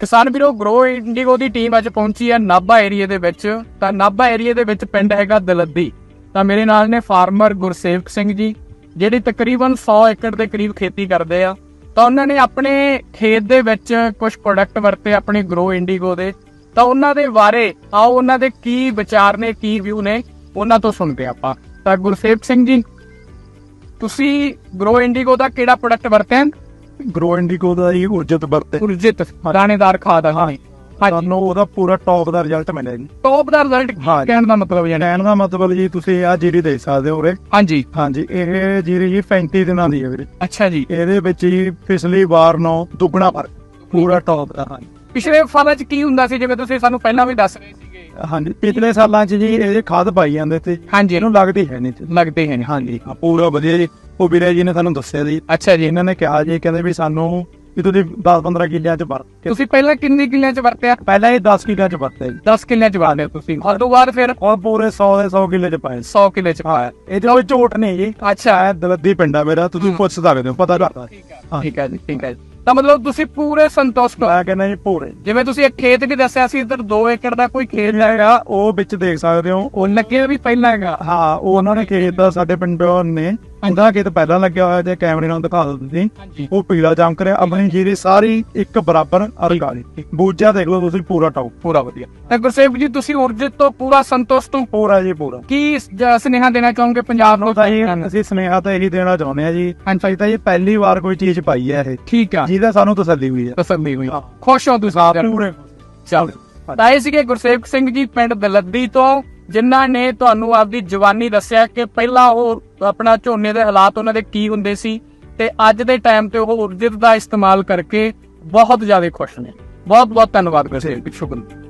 ਕਿਸਾਨ ਵੀਰੋ grow IndiGo ਦੀ team ਅੱਜ ਪਹੁੰਚੀ ਹੈ ਨਾਭਾ ਏਰੀਆ ਦੇ ਵਿੱਚ। ਤਾਂ ਨਾਭਾ ਏਰੀਆ ਦੇ ਵਿੱਚ ਪਿੰਡ ਹੈਗਾ ਦਲੱਦੀ। ਤਾਂ ਮੇਰੇ ਨਾਲ ਨੇ ਫਾਰਮਰ ਗੁਰਸੇਵਕ ਸਿੰਘ ਜੀ, ਜਿਹੜੇ ਤਕਰੀਬਨ 100 ਏਕੜ ਦੇ ਕਰੀਬ ਖੇਤੀ ਕਰਦੇ ਆ। ਤਾਂ ਉਹਨਾਂ ਨੇ ਆਪਣੇ ਖੇਤ ਦੇ ਵਿੱਚ ਕੁਝ ਪ੍ਰੋਡਕਟ ਵਰਤੇ ਆਪਣੇ ਗਰੋ ਇੰਡੀਗੋ ਦੇ। ਤਾਂ ਉਹਨਾਂ ਦੇ ਬਾਰੇ, ਆਓ ਉਹਨਾਂ ਦੇ ਕੀ ਵਿਚਾਰ ਨੇ, ਕੀ ਵਿਊ ਨੇ, ਉਹਨਾਂ ਤੋਂ ਸੁਣਦੇ ਹਾਂ ਆਪਾਂ। ਤਾਂ ਗੁਰਸੇਵਕ ਸਿੰਘ ਜੀ, ਤੁਸੀਂ ਗਰੋ ਇੰਡੀਗੋ ਦਾ ਕਿਹੜਾ ਪ੍ਰੋਡਕਟ ਵਰਤਿਆ? ਗਰੋ ਇੰਡੀਗੋ ਦਾ ਹੀ ਉਰਜਤ ਵਰਤੇ ਉਰਜਿਤ ਦਾਣੇਦਾਰ ਖਾਦ ਹਾਂ। ਹਾਂਜੀ। ਸਾਨੂੰ ਉਹਦਾ ਪੂਰਾ ਟੌਪ ਦਾ ਰਿਜ਼ਲਟ ਮਿਲਿਆ ਜੀ। ਟੌਪ ਦਾ ਰਿਜ਼ਲਟ ਹਾਂਜੀ। ਕਹਿਣ ਦਾ ਮਤਲਬ ਜਾਨੀ ਕਹਿਣ ਦਾ ਮਤਲਬ ਜੀ ਤੁਸੀਂ ਆ ਜੀਰੀ ਦੇਖ ਸਕਦੇ ਹੋ ਉਰੇ। ਹਾਂਜੀ। ਹਾਂਜੀ ਇਹ ਜੀਰੀ ਜੀ 35 ਦਿਨਾਂ ਦੀ ਹੈ ਵੀਰੇ। ਅੱਛਾ ਜੀ। ਇਹਦੇ ਵਿੱਚ ਜੀ ਪਿਛਲੀ ਵਾਰ ਨਾਲੋਂ ਦੁੱਗਣਾ ਫ਼ਰਕ। ਪੂਰਾ ਟੌਪ ਦਾ ਹਾਂਜੀ ਪਿਛਲੇ ਫਾਲਾਂ 'ਚ ਕੀ ਹੁੰਦਾ ਸੀ ਜਿਵੇਂ ਤੁਸੀਂ ਸਾਨੂੰ ਪਹਿਲਾਂ ਵੀ ਦੱਸ ਰਹੇ ਸੀਗੇ? ਹਾਂਜੀ ਪਿਛਲੇ ਸਾਲਾਂ 'ਚ ਜੀ ਇਹਦੇ ਖਾਦ ਪਾਈ ਜਾਂਦੇ ਤੇ ਹਾਂਜੀ। ਇਹਨੂੰ ਲੱਗਦੀ ਹੈ ਨਹੀਂ। ਲੱਗਦੇ ਹਨ ਹਾਂਜੀ ਹਾਂ, ਪੂਰਾ ਵਧੀਆ ਜੀ। ਉਹ ਵੀਰੇ ਜੀ ਨੇ ਸਾਨੂੰ ਦੱਸਿਆ ਜੀ ਅੱਛਾ ਜੀ। ਇਹਨਾਂ ਨੇ ਕਿਹਾ ਜੀ ਕਹਿੰਦੇ ਵੀ ਸਾਨੂੰ ਵੀ ਤੁਸੀਂ 10-15 ਕਿੱਲਿਆਂ 'ਚ ਵਰਤ ਤੁਸੀਂ ਪਹਿਲਾਂ ਕਿੰਨੀ ਕਿੱਲਿਆਂ 'ਚ ਵਰਤਿਆ? ਪਹਿਲਾਂ ਇਹ 10 ਕਿੱਲਿਆਂ 'ਚ ਵਰਤਿਆ ਜੀ। 10 ਕਿੱਲਿਆਂ 'ਚ ਵਰਤਿਆ ਤੁਸੀਂ। ਉਸ ਤੋਂ ਬਾਅਦ ਫਿਰ? ਔਰ ਪੂਰੇ 100 ਦੇ 100 ਕਿੱਲੇ 'ਚ ਪਾਏ 100 ਕਿੱਲੇ 'ਚ ਪਾਇਆ। ਇਹਦੇ ਕੋਈ ਝੋਟ ਨਹੀਂ ਜੀ। ਅੱਛਾ। ਇਹ ਦਲੱਦੀ ਪਿੰਡਾ ਮੇਰਾ ਤੁਸੀਂ ਪੁੱਛ ਸਕਦੇ ਹੋ ਪਤਾ ਲੱਗਦਾ ਹਾਂ। ਠੀਕ ਹੈ ਜੀ ਠੀਕ ਹੈ। ਤਾਂ ਮਤਲਬ ਤੁਸੀਂ ਪੂਰੇ ਸੰਤੁਸ਼ਟ ਹੋ? ਮੈਂ ਕਹਿੰਦਾ ਜੀ ਪੂਰੇ। ਜਿਵੇਂ ਤੁਸੀਂ ਇੱਕ ਖੇਤ ਵੀ ਦੱਸਿਆ ਸੀ ਇੱਧਰ 2 ਏਕੜ ਦਾ ਕੋਈ ਖੇਤ ਹੈਗਾ। ਉਹ ਵਿੱਚ ਦੇਖ ਸਕਦੇ ਹੋ। ਉਹ ਲੱਗਿਆ ਵੀ ਪਹਿਲਾਂ ਹੈਗਾ। ਹਾਂ ਉਹ ਉਹਨਾਂ ਨੇ ਖੇਤ ਦਾ ਸਾਡੇ ਪਿੰਡ ਨੇ ਉਹਦਾ ਖੇਤ ਪਹਿਲਾਂ ਲੱਗਿਆ ਹੋਇਆ ਤੇ ਕੈਮਰੇ ਨਾਲ ਦਿਖਾ ਦਿੰਦੇ ਸੀ। ਹਾਂਜੀ। ਉਹ ਪੀਲਾ ਚਮਕ ਰਿਹਾ। ਆਪਣੀ ਜੀਰੀ ਸਾਰੀ ਇੱਕ ਬਰਾਬਰ ਅਰਗਾਲੀ ਬੂਜਾ ਦੇਖ ਲਓ ਤੁਸੀਂ ਪੂਰਾ ਟਾਪ ਪੂਰਾ ਵਧੀਆ। ਤਾਂ ਗੁਰਸੇਵ ਜੀ ਤੁਸੀਂ ਉਰਜਿਤ ਤੋਂ ਪੂਰਾ ਸੰਤੁਸ਼ਟ ਹੋ? ਪੂਰਾ ਜੀ ਪੂਰਾ। ਕੀ ਜ- ਸੁਨੇਹਾ ਦੇਣਾ ਚਾਹੋਗੇ ਪੰਜਾਬ ਨੂੰ? ਤਾਂ ਇਹ ਅਸੀਂ ਸੁਨੇਹਾ ਤਾਂ ਇਹੀ ਦੇਣਾ ਚਾਹੁੰਦੇ ਆ ਜੀ। ਹਾਂਜੀ। ਤਾਂ ਇਹ ਪਹਿਲੀ ਵਾਰ ਕੋਈ ਚੀਜ਼ ਪਾਈ ਹੈ ਇਹ। ਠੀਕ ਆ। ਜਿਹਦਾ ਸਾਨੂੰ ਤਸੱਲੀ ਹੋਈ ਹੈ। ਤਸੱਲੀ ਹੋਈ। ਖੁਸ਼ ਹੋ ਤੁਸੀਂ। ਪੂਰੇ ਚਲ। ਤਾਂ ਇਹ ਸੀਗੇ ਗੁਰਸੇਵਕ ਸਿੰਘ ਜੀ ਪਿੰਡ ਦਲੱਦੀ ਤੋਂ। ਜਿਨ੍ਹਾਂ ਨੇ ਤੁਹਾਨੂੰ ਆਪਦੀ ਜਵਾਨੀ ਦੱਸਿਆ ਕਿ ਪਹਿਲਾਂ ਉਹ ਆਪਣਾ ਝੋਨੇ ਦੇ ਹਾਲਾਤ ਉਹਨਾਂ ਦੇ ਕੀ ਹੁੰਦੇ ਸੀ ਤੇ ਅੱਜ ਦੇ ਟਾਈਮ ਤੇ ਉਹ ਉਰਜਿਤ ਦਾ ਇਸਤੇਮਾਲ ਕਰਕੇ ਬਹੁਤ ਜ਼ਿਆਦਾ ਖੁਸ਼ ਨੇ। ਬਹੁਤ ਬਹੁਤ ਧੰਨਵਾਦ ਗੁਰਸੇਵਕ ਸ਼ੁਕਰੀਆ